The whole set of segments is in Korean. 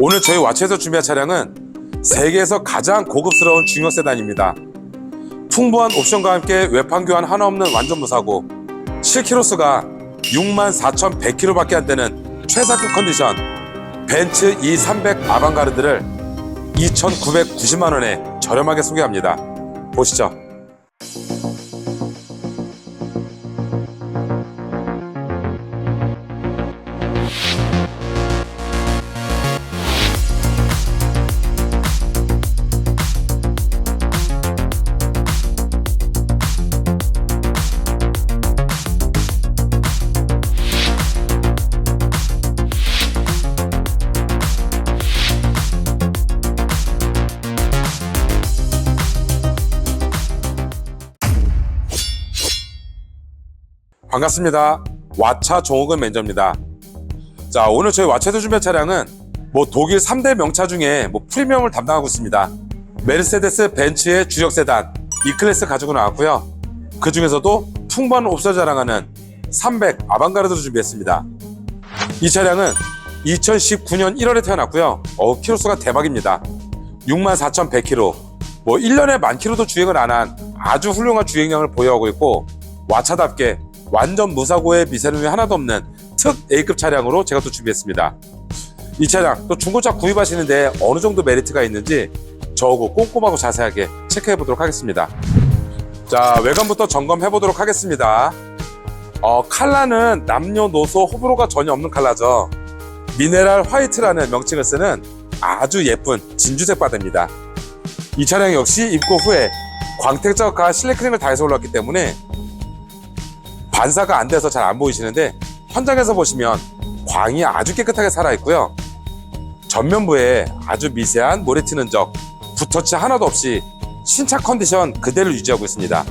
오늘 저희 와치에서 준비한 차량은 세계에서 가장 고급스러운 중형 세단입니다. 풍부한 옵션과 함께 외판 교환 하나 없는 완전 무사고 7km수가 64,100km밖에 안 되는 최상급 컨디션 벤츠 E300 아방가르드를 2,990만 원에 저렴하게 소개합니다. 보시죠. 반갑습니다. 와차 종욱은 매니저입니다. 자, 오늘 저희 와차에서 준비한 차량은 뭐 독일 3대 명차 중에 뭐 프리미엄을 담당하고 있습니다. 메르세데스 벤츠의 주력 세단 E클래스 가지고 나왔고요. 그 중에서도 풍부한 옵션 자랑하는 300 아방가르드를 준비했습니다. 이 차량은 2019년 1월에 태어났고요. 어, 키로수가 대박입니다. 64,100km. 뭐 1년에 만 킬로도 주행을 안 한 아주 훌륭한 주행량을 보유하고 있고 와차답게 완전 무사고의 미세num이 하나도 없는 특 A급 차량으로 제가 또 준비했습니다. 이 차량 또 중고차 구입하시는데 어느 정도 메리트가 있는지 저하고 꼼꼼하고 자세하게 체크해 보도록 하겠습니다. 자 외관부터 점검해 보도록 하겠습니다. 어, 칼라는 남녀노소 호불호가 전혀 없는 칼라죠. 미네랄 화이트라는 명칭을 쓰는 아주 예쁜 진주색 바다입니다. 이 차량 역시 입고 후에 광택적과 실내크림을 다해서 올랐기 때문에 반사가 안 돼서 잘 안 보이시는데 현장에서 보시면 광이 아주 깨끗하게 살아 있고요. 전면부에 아주 미세한 모래 튀는 적, 붓터치 하나도 없이 신차 컨디션 그대로 유지하고 있습니다.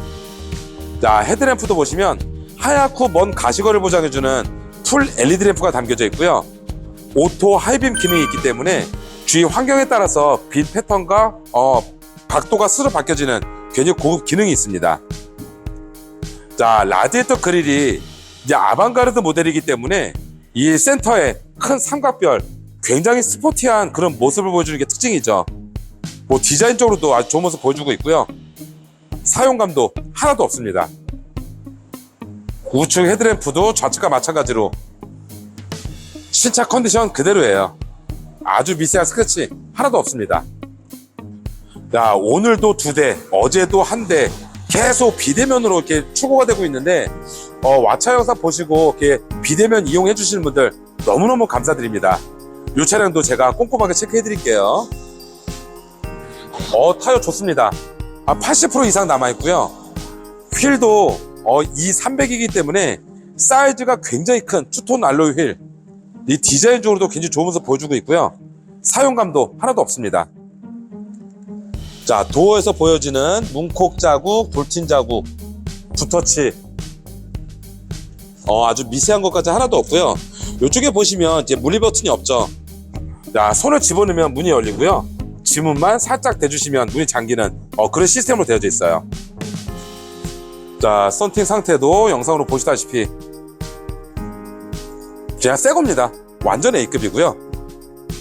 자, 헤드램프도 보시면 하얗고 먼 가시거리를 보장해주는 풀 LED 램프가 담겨져 있고요. 오토 하이빔 기능이 있기 때문에 주위 환경에 따라서 빛 패턴과 어, 각도가 스스로 바뀌어지는 굉장히 고급 기능이 있습니다. 자, 라디에이터 그릴이 이제 아방가르드 모델이기 때문에 이 센터에 큰 삼각별, 굉장히 스포티한 그런 모습을 보여주는 게 특징이죠. 뭐 디자인적으로도 아주 좋은 모습 보여주고 있고요. 사용감도 하나도 없습니다. 우측 헤드램프도 좌측과 마찬가지로 신차 컨디션 그대로예요. 아주 미세한 스크래치 하나도 없습니다. 자, 오늘도 두 대, 어제도 한 대, 계속 비대면으로 이렇게 추구가 되고 있는데, 어, 와차 영상 보시고 이렇게 비대면 이용해 주시는 분들 너무너무 감사드립니다. 이 차량도 제가 꼼꼼하게 체크해 드릴게요. 어, 타이어 좋습니다. 아, 80% 이상 남아 있고요. 휠도 어, 이 300이기 때문에 사이즈가 굉장히 큰 투톤 알로이 휠. 이 디자인적으로도 굉장히 모습 보여주고 있고요. 사용감도 하나도 없습니다. 자, 도어에서 보여지는 문콕 자국, 돌팀 자국, 붓터치. 어, 아주 미세한 것까지 하나도 없고요. 이쪽에 보시면 이제 물리 버튼이 없죠. 자, 손을 집어넣으면 문이 열리고요. 지문만 살짝 대주시면 문이 잠기는 어, 그런 시스템으로 되어져 있어요. 자, 썬팅 상태도 영상으로 보시다시피 그냥 새 겁니다. 완전 A급이고요.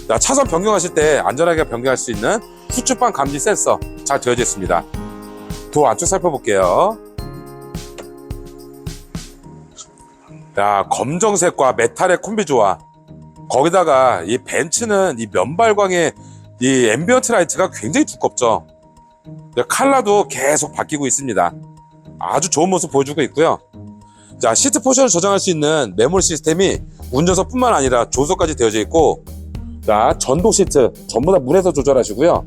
자, 차선 변경하실 때 안전하게 변경할 수 있는 후추방 감지 센서 잘 되어져 있습니다. 도어 안쪽 살펴볼게요. 자, 검정색과 메탈의 콤비 조화. 거기다가 이 벤츠는 이 면발광의 이 앰비언트 라이트가 굉장히 두껍죠. 칼라도 계속 바뀌고 있습니다. 아주 좋은 모습 보여주고 있고요. 자, 시트 포션을 저장할 수 있는 메모리 시스템이 운전석뿐만 아니라 조수석까지 되어져 있고, 자, 전동 시트 전부 다 문에서 조절하시고요.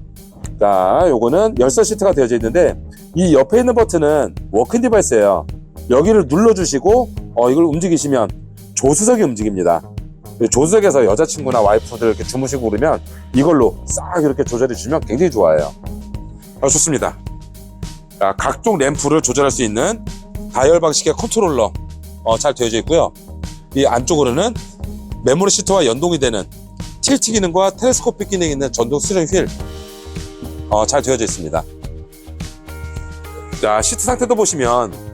자, 요거는 열선 시트가 되어져 있는데, 이 옆에 있는 버튼은 워킹 디바이스예요. 여기를 눌러주시고, 어, 이걸 움직이시면 조수석이 움직입니다. 조수석에서 여자친구나 와이프들 이렇게 주무시고 그러면 이걸로 싹 이렇게 조절해 주시면 굉장히 좋아요. 아, 좋습니다. 자, 각종 램프를 조절할 수 있는 다이얼 방식의 컨트롤러 어, 잘 되어져 있고요. 이 안쪽으로는 메모리 시트와 연동이 되는 틸트 기능과 텔레스코픽 기능이 있는 전동 스티링 휠 어, 잘 되어져 있습니다. 자, 시트 상태도 보시면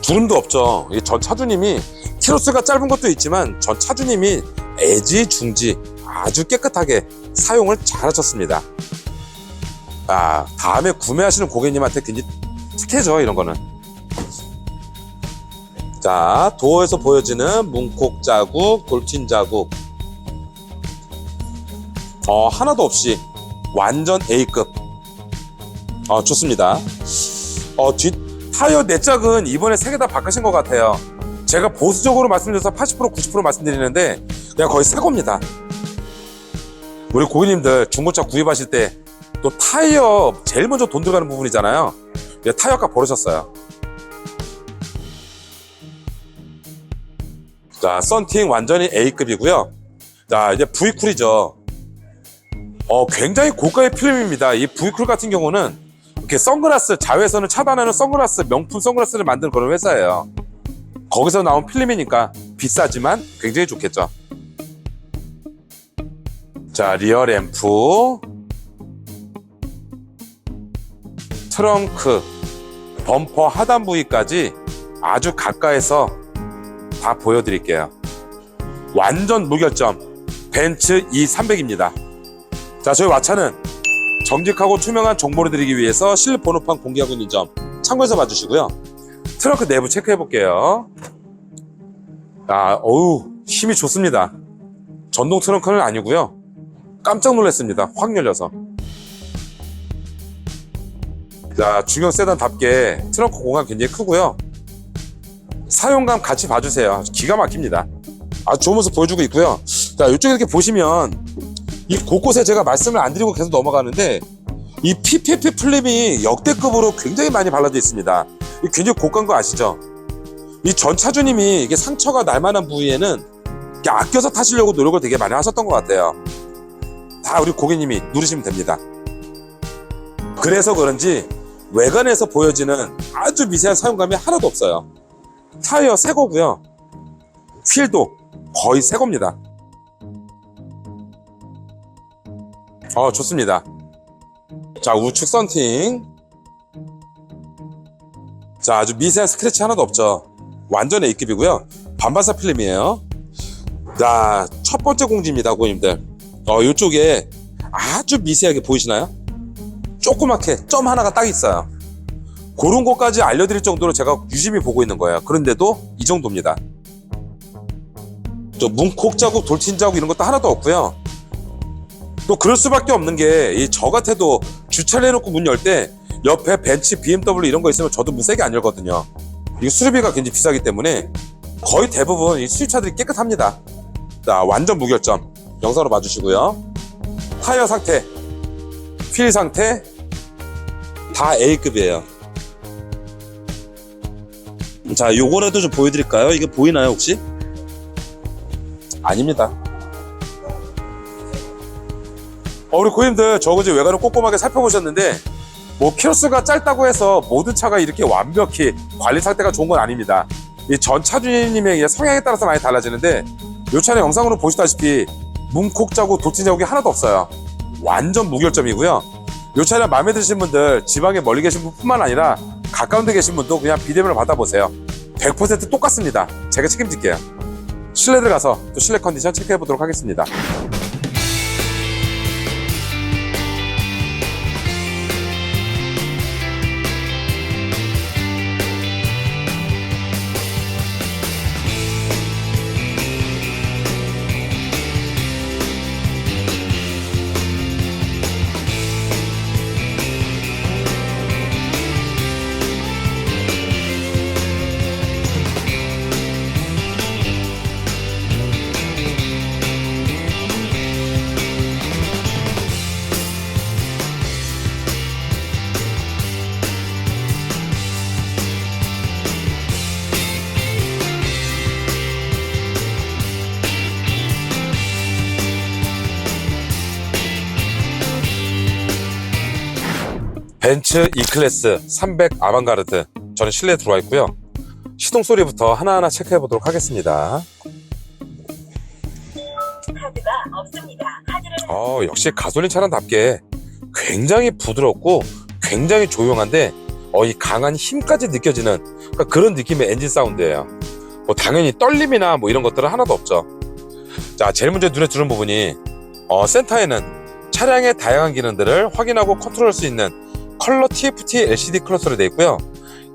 주름도 없죠. 이전 차주님이 키로수가 짧은 것도 있지만 전 차주님이 애지 중지 아주 깨끗하게 사용을 잘 하셨습니다. 아, 다음에 구매하시는 고객님한테 굉장히 특혜죠, 이런 거는. 자, 도어에서 보여지는 문콕 자국, 돌진 자국. 어, 하나도 없이 완전 A급. 어, 좋습니다. 어, 뒷 타이어 네 짝은 이번에 세 개 다 바꾸신 것 같아요. 제가 보수적으로 말씀드려서 80% 90% 말씀드리는데 그냥 거의 새 겁니다. 우리 고객님들 중고차 구입하실 때 또 타이어 제일 먼저 돈 들어가는 부분이잖아요. 예, 타이어값 버르셨어요. 자, 썬팅 완전히 A급이고요. 자, 이제 V쿨이죠. 어, 굉장히 고가의 필름입니다. 이 V쿨 같은 경우는 이렇게 선글라스, 자외선을 차단하는 선글라스, 명품 선글라스를 만드는 그런 회사예요. 거기서 나온 필름이니까 비싸지만 굉장히 좋겠죠. 자, 리어 램프, 트렁크, 범퍼 하단 부위까지 아주 가까이서 다 보여드릴게요. 완전 무결점 벤츠 E300입니다. 자, 저희 와차는 정직하고 투명한 정보를 드리기 위해서 실내 번호판 공개하고 있는 점 참고해서 봐주시고요. 트렁크 내부 체크해 볼게요. 아, 어우, 힘이 좋습니다. 전동 트렁크는 아니고요. 깜짝 놀랐습니다. 확 열려서. 자, 중형 세단답게 트렁크 공간 굉장히 크고요. 사용감 같이 봐주세요. 기가 막힙니다. 아주 좋은 모습 보여주고 있고요. 자, 이쪽에 이렇게 보시면 이 곳곳에 제가 말씀을 안 드리고 계속 넘어가는데 이 PPF 플립이 역대급으로 굉장히 많이 발라져 있습니다. 이 굉장히 고가인 거 아시죠? 이 전 차주님이 이게 상처가 날 만한 부위에는 아껴서 타시려고 노력을 되게 많이 하셨던 것 같아요. 다 우리 고객님이 누르시면 됩니다. 그래서 그런지 외관에서 보여지는 아주 미세한 사용감이 하나도 없어요. 타이어 새 거고요. 휠도 거의 새 겁니다. 어, 좋습니다. 자, 우측 썬팅. 자, 아주 미세한 스크래치 하나도 없죠. 완전 A급이고요. 반반사 필름이에요. 자, 첫 번째 공지입니다, 고객님들. 어, 이쪽에 아주 미세하게 보이시나요? 조그맣게 점 하나가 딱 있어요. 그런 것까지 알려드릴 정도로 제가 유심히 보고 있는 거예요. 그런데도 이 정도입니다. 저 문콕 자국, 돌친 자국 이런 것도 하나도 없고요. 또 그럴 수밖에 없는 게 이 저 같아도 주차를 해놓고 문 열 때 옆에 벤츠, BMW 이런 거 있으면 저도 문 세게 안 열거든요. 이게 수리비가 굉장히 비싸기 때문에 거의 대부분 이 수입차들이 깨끗합니다. 자, 완전 무결점. 영상으로 봐주시고요. 타이어 상태, 휠 상태 다 A급이에요. 자, 요거라도 좀 보여드릴까요? 이게 보이나요, 혹시? 아닙니다. 어, 우리 고객님들 저 그제 외관을 꼼꼼하게 살펴보셨는데 뭐 키로수가 짧다고 해서 모든 차가 이렇게 완벽히 관리 상태가 좋은 건 아닙니다. 이 전 차주님의 성향에 따라서 많이 달라지는데 이 차는 영상으로 보시다시피 문콕 자국, 도친 자국이 하나도 없어요. 완전 무결점이고요. 이 차량 마음에 드신 분들 지방에 멀리 계신 분뿐만 아니라 가까운 데 계신 분도 그냥 비대면을 받아보세요. 100% 똑같습니다. 제가 책임질게요. 실내 들어가서 또 실내 컨디션 체크해 보도록 하겠습니다. 벤츠 E클래스 300 아방가르드. 저는 실내에 들어와 있고요. 시동 소리부터 하나하나 체크해 보도록 하겠습니다. 카드가 없습니다. 카드를 어, 역시 가솔린 차량답게 굉장히 부드럽고 굉장히 조용한데 어, 이 강한 힘까지 느껴지는 그러니까 그런 느낌의 엔진 사운드예요. 뭐 당연히 떨림이나 뭐 이런 것들은 하나도 없죠. 자, 제일 먼저 눈에 들어온 부분이 어, 센터에는 차량의 다양한 기능들을 확인하고 컨트롤할 수 있는 컬러 TFT LCD 클러스로 되어 있고요.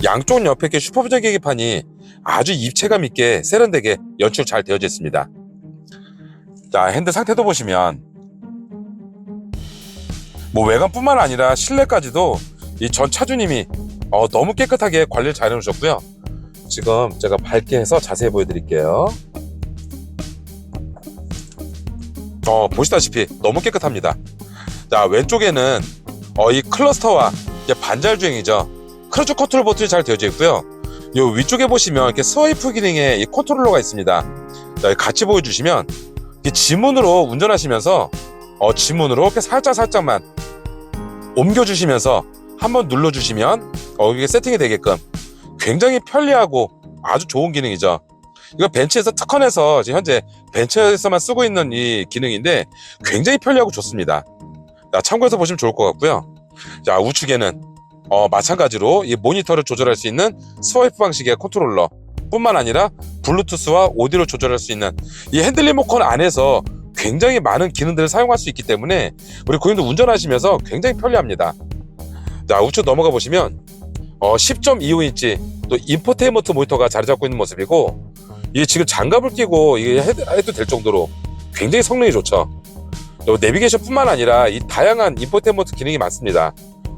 양쪽 옆에 이렇게 슈퍼비전 계기판이 아주 입체감 있게 세련되게 연출 잘 되어져 있습니다. 자, 핸들 상태도 보시면 뭐 외관뿐만 아니라 실내까지도 이 전 차주님이 어, 너무 깨끗하게 관리를 잘 해놓으셨고요. 지금 제가 밝게 해서 자세히 보여드릴게요. 어, 보시다시피 너무 깨끗합니다. 자, 왼쪽에는 어, 이 클러스터와 반잘 주행이죠. 크루즈 컨트롤 버튼이 잘 되어져 있고요. 요 위쪽에 보시면 이렇게 스와이프 기능에 이 컨트롤러가 있습니다. 자, 같이 보여주시면 이 지문으로 운전하시면서 어, 지문으로 이렇게 살짝 살짝만 옮겨주시면서 한번 눌러주시면 어, 이게 세팅이 되게끔 굉장히 편리하고 아주 좋은 기능이죠. 이거 벤츠에서 특허내서 현재 벤츠에서만 쓰고 있는 이 기능인데 굉장히 편리하고 좋습니다. 자, 참고해서 보시면 좋을 것 같고요. 자, 우측에는 어, 마찬가지로 이 모니터를 조절할 수 있는 스와이프 방식의 컨트롤러 뿐만 아니라 블루투스와 오디오를 조절할 수 있는 이 핸들 리모컨 안에서 굉장히 많은 기능들을 사용할 수 있기 때문에 우리 고객님들 운전하시면서 굉장히 편리합니다. 자, 우측 넘어가 보시면 어, 10.25인치 또 인포테인먼트 모니터가 자리 잡고 있는 모습이고 이게 지금 장갑을 끼고 이게 해도 될 정도로 굉장히 성능이 좋죠. 또 내비게이션뿐만 아니라 이 다양한 인포테인먼트 기능이 많습니다.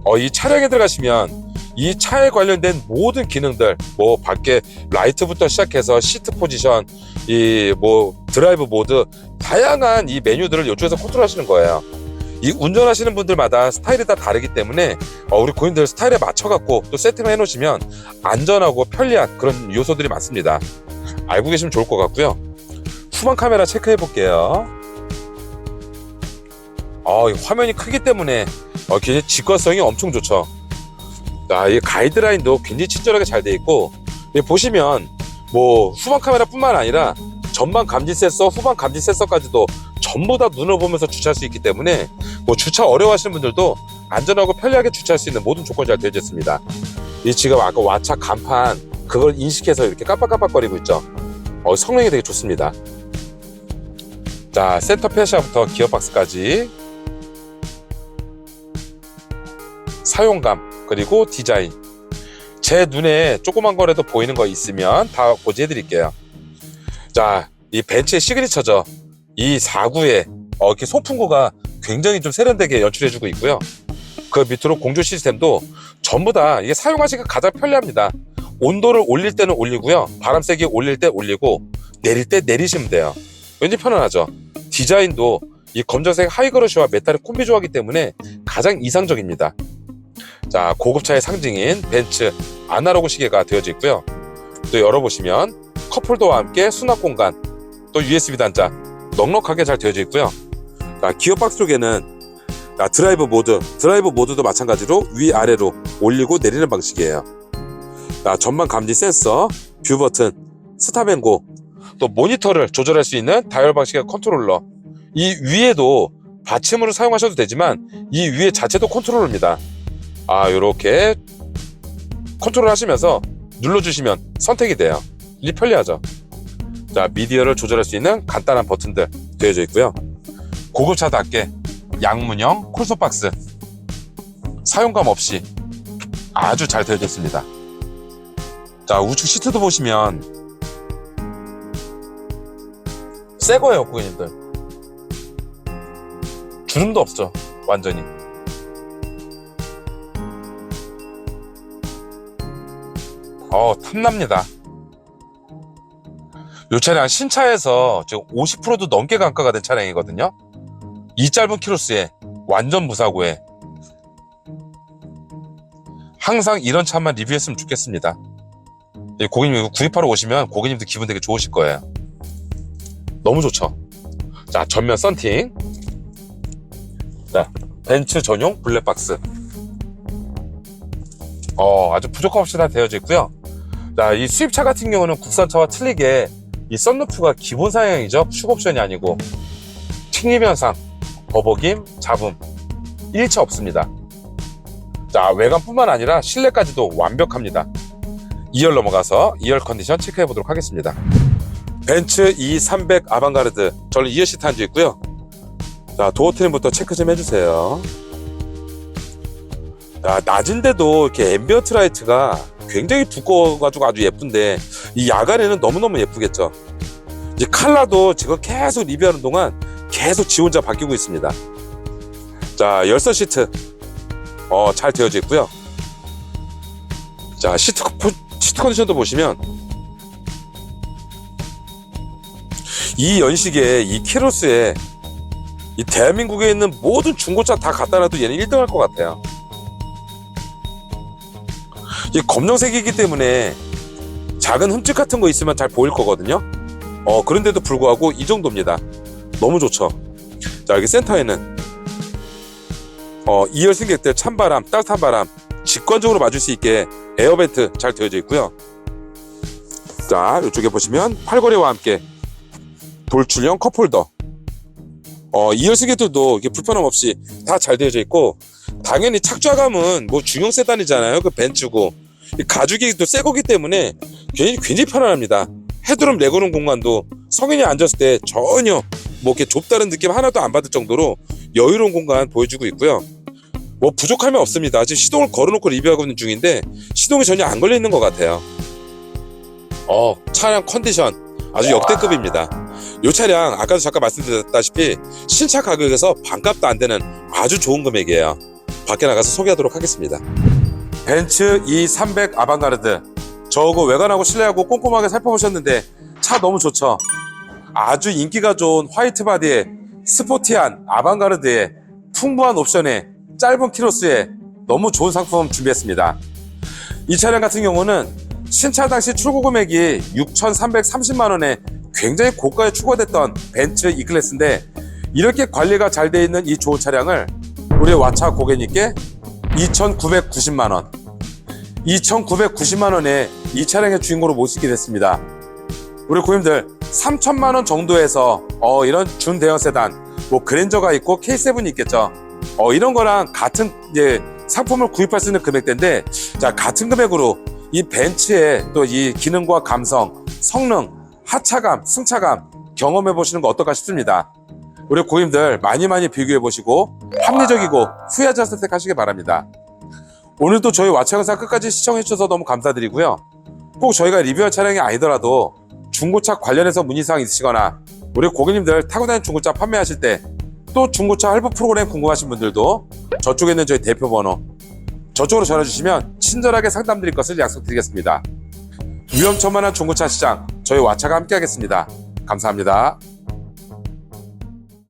어, 이 차량에 들어가시면 이 차에 관련된 모든 기능들, 뭐 밖에 라이트부터 시작해서 시트 포지션, 이 뭐 드라이브 모드, 다양한 이 메뉴들을 이쪽에서 컨트롤하시는 거예요. 이 운전하시는 분들마다 스타일이 다 다르기 때문에 어, 우리 고객님들 스타일에 맞춰갖고 또 세팅을 해놓으시면 안전하고 편리한 그런 요소들이 많습니다. 알고 계시면 좋을 것 같고요. 후방 카메라 체크해 볼게요. 어, 이 화면이 크기 때문에 어, 굉장히 직관성이 엄청 좋죠. 자, 이 가이드라인도 굉장히 친절하게 잘 돼 있고 보시면 뭐 후방 카메라뿐만 아니라 전방 감지 센서, 후방 감지 센서까지도 전부 다 눈을 보면서 주차할 수 있기 때문에 뭐 주차 어려워하시는 분들도 안전하고 편리하게 주차할 수 있는 모든 조건이 잘 되어져 있습니다. 이 지금 아까 와차 간판 그걸 인식해서 이렇게 깜빡깜빡거리고 있죠. 어, 성능이 되게 좋습니다. 자, 센터 페시아부터 기어박스까지 사용감 그리고 디자인 제 눈에 조그만 거라도 보이는 거 있으면 다 고지해 드릴게요. 자, 이 벤츠의 시그니처죠. 이 4구에 어, 이렇게 소풍구가 굉장히 좀 세련되게 연출해주고 있고요. 그 밑으로 공조 시스템도 전부 다 이게 사용하시기가 가장 편리합니다. 온도를 올릴 때는 올리고요. 바람 세게 올릴 때 올리고 내릴 때 내리시면 돼요. 왠지 편안하죠. 디자인도 이 검정색 하이그로시와 메탈의 콤비 조화기 때문에 가장 이상적입니다. 자, 고급차의 상징인 벤츠 아날로그 시계가 되어져 있고요. 또 열어보시면 컵홀더와 함께 수납 공간, 또 USB 단자 넉넉하게 잘 되어져 있고요. 자, 기어박스 쪽에는 자, 드라이브 모드, 드라이브 모드도 마찬가지로 위아래로 올리고 내리는 방식이에요. 자, 전방 감지 센서, 뷰 버튼, 스탑앤고, 또 모니터를 조절할 수 있는 다이얼 방식의 컨트롤러. 이 위에도 받침으로 사용하셔도 되지만 이 위에 자체도 컨트롤러입니다. 아, 요렇게 컨트롤 하시면서 눌러주시면 선택이 돼요. 이 편리하죠. 자, 미디어를 조절할 수 있는 간단한 버튼들 되어져 있고요. 고급차답게 양문형 콜소박스 사용감 없이 아주 잘 되어져 있습니다. 자, 우측 시트도 보시면 새 거예요, 고객님들. 주름도 없죠, 완전히. 어, 탐납니다. 이 차량 신차에서 지금 50%도 넘게 감가가 된 차량이거든요. 이 짧은 키로수에 완전 무사고에 항상 이런 차만 리뷰했으면 좋겠습니다. 이 고객님 이거 구입하러 오시면 고객님도 기분 되게 좋으실 거예요. 너무 좋죠. 자 전면 썬팅. 자 벤츠 전용 블랙박스. 어 아주 부족함 없이 다 되어져 있고요. 자 이 수입차 같은 경우는 국산차와 틀리게 이 썬루프가 기본 사양이죠. 추가 옵션이 아니고 튕김 현상, 버벅임, 잡음 일체 없습니다. 자 외관뿐만 아니라 실내까지도 완벽합니다. 2열 넘어가서 2열 컨디션 체크해 보도록 하겠습니다. 벤츠 E300 아방가르드 저는 2열 시트 앉아 있고요. 자 도어 트림부터 체크 좀 해주세요. 자 낮인데도 이렇게 앰비언트 라이트가 굉장히 두꺼워가지고 아주 예쁜데 이 야간에는 너무너무 예쁘겠죠. 이제 칼라도 지금 계속 리뷰하는 동안 계속 지 혼자 바뀌고 있습니다. 자 열선 시트 어, 잘 되어져 있고요. 자 시트 포- 시트 컨디션도 보시면 이 연식에 이 키로수에 이 대한민국에 있는 모든 중고차 다 갖다 놔도 얘는 1등 할 것 같아요. 이 검정색이기 때문에 작은 흠집 같은 거 있으면 잘 보일 거거든요. 어, 그런데도 불구하고 이 정도입니다. 너무 좋죠. 자, 여기 센터에는 어, 2열 승객들 찬바람, 따뜻한 바람 직관적으로 맞을 수 있게 에어벤트 잘 되어져 있고요. 자, 이쪽에 보시면 팔걸이와 함께 돌출형 컵홀더. 어, 2열 승객들도 이게 불편함 없이 다 잘 되어져 있고 당연히 착좌감은 뭐 중형 세단이잖아요. 그 벤츠고 이 가죽이 또 새 거기 때문에 굉장히 굉장히 편안합니다. 헤드룸 내고는 공간도 성인이 앉았을 때 전혀 뭐 이렇게 좁다는 느낌 하나도 안 받을 정도로 여유로운 공간 보여주고 있고요. 뭐 부족함이 없습니다. 지금 시동을 걸어놓고 리뷰하고 있는 중인데 시동이 전혀 안 걸려 있는 것 같아요. 어 차량 컨디션 아주 역대급입니다. 이 차량 아까도 잠깐 말씀드렸다시피 신차 가격에서 반값도 안 되는 아주 좋은 금액이에요. 밖에 나가서 소개하도록 하겠습니다. 벤츠 E300 아방가르드 저거 외관하고 실내하고 꼼꼼하게 살펴보셨는데 차 너무 좋죠. 아주 인기가 좋은 화이트 바디에 스포티한 아방가르드에 풍부한 옵션에 짧은 키로수에 너무 좋은 상품 준비했습니다. 이 차량 같은 경우는 신차 당시 출고 금액이 6,330만 원에 굉장히 고가에 추가됐던 벤츠 E클래스인데 이렇게 관리가 잘 돼 있는 이 좋은 차량을 우리 와차 고객님께 2,990만 원 2,990만 원에 이 차량의 주인공으로 모시게 됐습니다. 우리 고객님들 3천만 원 정도에서 어, 이런 준대형 세단 뭐 그랜저가 있고 K7이 있겠죠. 어, 이런 거랑 같은 이제 상품을 구입할 수 있는 금액대인데 자 같은 금액으로 이 벤츠의 또 이 기능과 감성, 성능, 하차감, 승차감 경험해 보시는 거 어떨까 싶습니다. 우리 고객님들 많이 많이 비교해 보시고 합리적이고 후회하지 않을 선택하시기 바랍니다. 오늘도 저희 와차 영상 끝까지 시청해 주셔서 너무 감사드리고요. 꼭 저희가 리뷰할 차량이 아니더라도 중고차 관련해서 문의사항 있으시거나 우리 고객님들 타고 다니는 중고차 판매하실 때 또 중고차 할부 프로그램 궁금하신 분들도 저쪽에 있는 저희 대표 번호 저쪽으로 전화 주시면 친절하게 상담 드릴 것을 약속드리겠습니다. 위험천만한 중고차 시장 저희 와차가 함께 하겠습니다. 감사합니다.